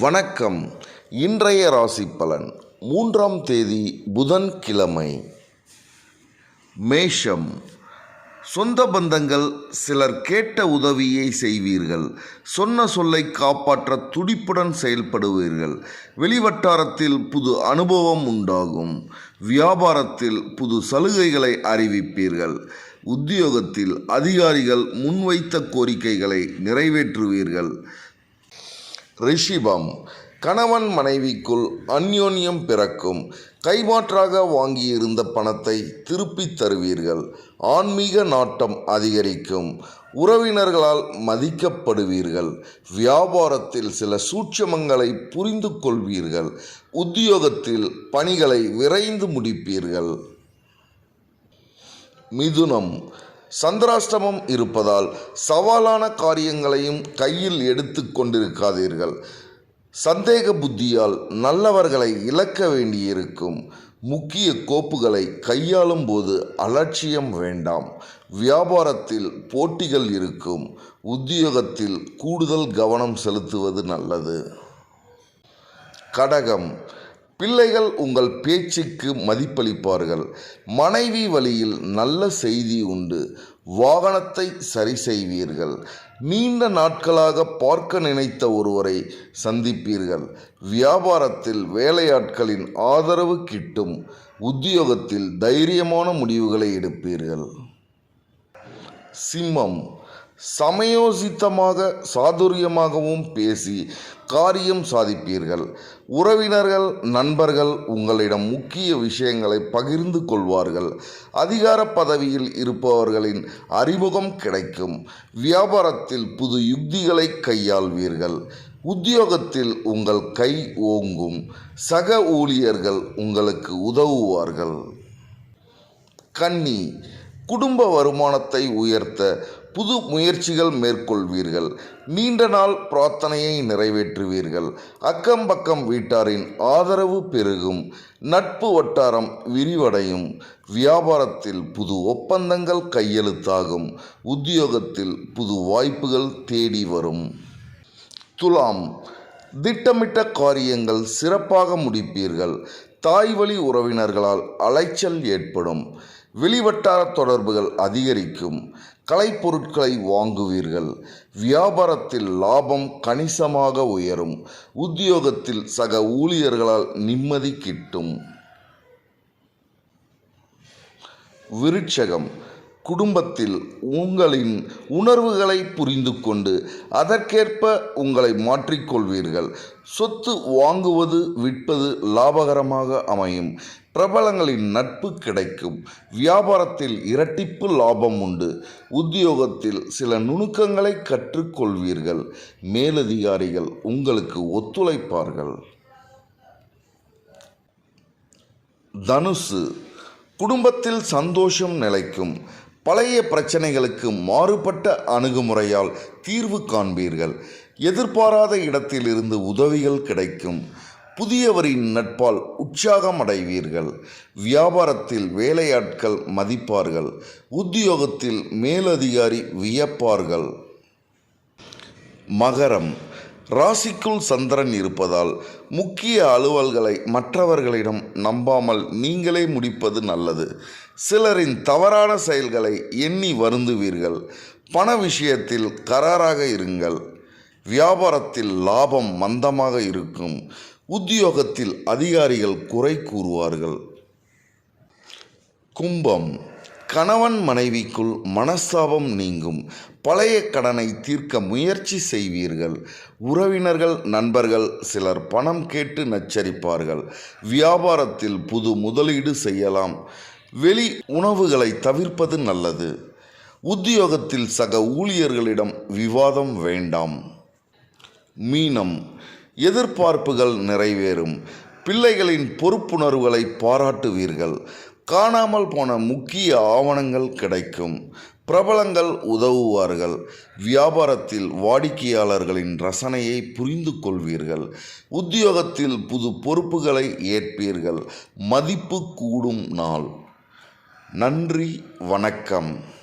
வணக்கம். இன்றைய ராசி பலன் மூன்றாம் தேதி புதன்கிழமை. மேஷம். சொந்த பந்தங்கள் சிலர் கேட்ட உதவியை செய்வீர்கள். சொன்ன சொல்லை காப்பாற்ற துடிப்புடன் செயல்படுவீர்கள். வெளிவட்டாரத்தில் புது அனுபவம் உண்டாகும். வியாபாரத்தில் புது சலுகைகளை அறிவிப்பீர்கள். உத்தியோகத்தில் அதிகாரிகள் முன்வைத்த கோரிக்கைகளை நிறைவேற்றுவீர்கள். ரிஷிபம். கணவன் மனைவிக்குள் அந்யோன்யம் பிறக்கும். கைமாற்றாக வாங்கியிருந்த பணத்தை திருப்பித் தருவீர்கள். ஆன்மீக நாட்டம் அதிகரிக்கும். உறவினர்களால் மதிக்கப்படுவீர்கள். வியாபாரத்தில் சில சூட்சமங்களை புரிந்து கொள்வீர்கள். உத்தியோகத்தில் பணிகளை விரைந்து முடிப்பீர்கள். மிதுனம். சந்திராஷ்டமம் இருப்பதால் சவாலான காரியங்களையும் கையில் எடுத்து கொண்டிருக்காதீர்கள். சந்தேக புத்தியால் நல்லவர்களை இழக்க வேண்டியிருக்கும். முக்கிய கோப்புகளை கையாளும் போது அலட்சியம் வேண்டாம். வியாபாரத்தில் போட்டிகள் இருக்கும். உத்தியோகத்தில் கூடுதல் கவனம் செலுத்துவது நல்லது. கடகம். பிள்ளைகள் உங்கள் பேச்சுக்கு மதிப்பளிப்பார்கள். மனைவி வழியில் நல்ல செய்தி உண்டு. வாகனத்தை சரி செய்வீர்கள். நீண்ட நாட்களாக பார்க்க நினைத்த ஒருவரை சந்திப்பீர்கள். வியாபாரத்தில் வேலையாட்களின் ஆதரவு கிட்டும். உத்தியோகத்தில் தைரியமான முடிவுகளை எடுப்பீர்கள். சிம்மம். சமயோசித்தமாக சாதுரியமாகவும் பேசி காரியம் சாதிப்பீர்கள். உறவினர்கள் நண்பர்கள் உங்களிடம் முக்கிய விஷயங்களை பகிர்ந்து கொள்வார்கள். அதிகார பதவியில் இருப்பவர்களின் அறிமுகம் கிடைக்கும். வியாபாரத்தில் புது யுக்திகளை கையாள்வீர்கள். உத்தியோகத்தில் உங்கள் கை ஓங்கும். சக ஊழியர்கள் உங்களுக்கு உதவுவார்கள். கன்னி குடும்ப வருமானத்தை உயர்த்த புது முயற்சிகள் மேற்கொள்வீர்கள். நீண்ட நாள் பிரார்த்தனையை நிறைவேற்றுவீர்கள். அக்கம் பக்கம் வீட்டாரின் ஆதரவு பெருகும். நட்பு வட்டாரம் விரிவடையும். வியாபாரத்தில் புது ஒப்பந்தங்கள் கையெழுத்தாகும். உத்தியோகத்தில் புது வாய்ப்புகள் தேடி வரும். துலாம். திட்டமிட்ட காரியங்கள் சிறப்பாக முடிப்பீர்கள். தாய் வழி உறவினர்களால் அலைச்சல் ஏற்படும். வெளிவட்டார தொடர்புகள் அதிகரிக்கும். கலைப்பொருட்களை வாங்குவீர்கள். வியாபாரத்தில் லாபம் கணிசமாக உயரும். உத்தியோகத்தில் சக ஊழியர்களால் நிம்மதி கிட்டும். விருட்சகம். குடும்பத்தில் உங்களின் உணர்வுகளை புரிந்து கொண்டு அதற்கேற்ப உங்களை மாற்றிக்கொள்வீர்கள். சொத்து வாங்குவது விற்பது லாபகரமாக அமையும். பிரபலங்களின் நட்பு கிடைக்கும். வியாபாரத்தில் இரட்டிப்பு லாபம் உண்டு. உத்தியோகத்தில் சில நுணுக்கங்களை கற்றுக்கொள்வீர்கள். மேலதிகாரிகள் உங்களுக்கு ஒத்துழைப்பார்கள். தனுசு. குடும்பத்தில் சந்தோஷம் நிலைக்கும். பழைய பிரச்சனைகளுக்கு மாறுபட்ட அணுகுமுறையால் தீர்வு காண்பீர்கள். எதிர்பாராத இடத்திலிருந்து உதவிகள் கிடைக்கும். புதியவரின் நட்பால் உற்சாகம் அடைவீர்கள் வியாபாரத்தில் வேலையாட்கள் மதிப்பார்கள். உத்தியோகத்தில் மேலதிகாரி வியப்பார்கள். மகரம். ராசிக்குள் சந்திரன் இருப்பதால் முக்கிய அலுவல்களை மற்றவர்களிடம் நம்பாமல் நீங்களே முடிப்பது நல்லது. சிலரின் தவறான செயல்களை எண்ணி வருந்துவீர்கள். பண விஷயத்தில் கராராக இருங்கள். வியாபாரத்தில் லாபம் மந்தமாக இருக்கும். உத்தியோகத்தில் அதிகாரிகள் குறை கூறுவார்கள். கும்பம் கணவன் மனைவிக்குள் மனஸ்தாபம் நீங்கும். பழைய கடனை தீர்க்க முயற்சி செய்வீர்கள். உறவினர்கள் நண்பர்கள் சிலர் பணம் கேட்டு நச்சரிப்பார்கள். வியாபாரத்தில் புது முதலீடு செய்யலாம். வெளி உணவுகளை தவிர்ப்பது நல்லது. உத்தியோகத்தில் சக ஊழியர்களிடம் விவாதம் வேண்டாம். மீனம் எதிர்பார்ப்புகள் நிறைவேறும். பிள்ளைகளின் பொறுப்புணர்வுகளை பாராட்டுவீர்கள். காணாமல் போன முக்கிய ஆவணங்கள் கிடைக்கும். பிரபலங்கள் உதவுவார்கள். வியாபாரத்தில் வாடிக்கையாளர்களின் ரசனையை புரிந்து கொள்வீர்கள். உத்தியோகத்தில் புது பொறுப்புகளை ஏற்பீர்கள். மதிப்பு கூடும் நாள். நன்றி வணக்கம்.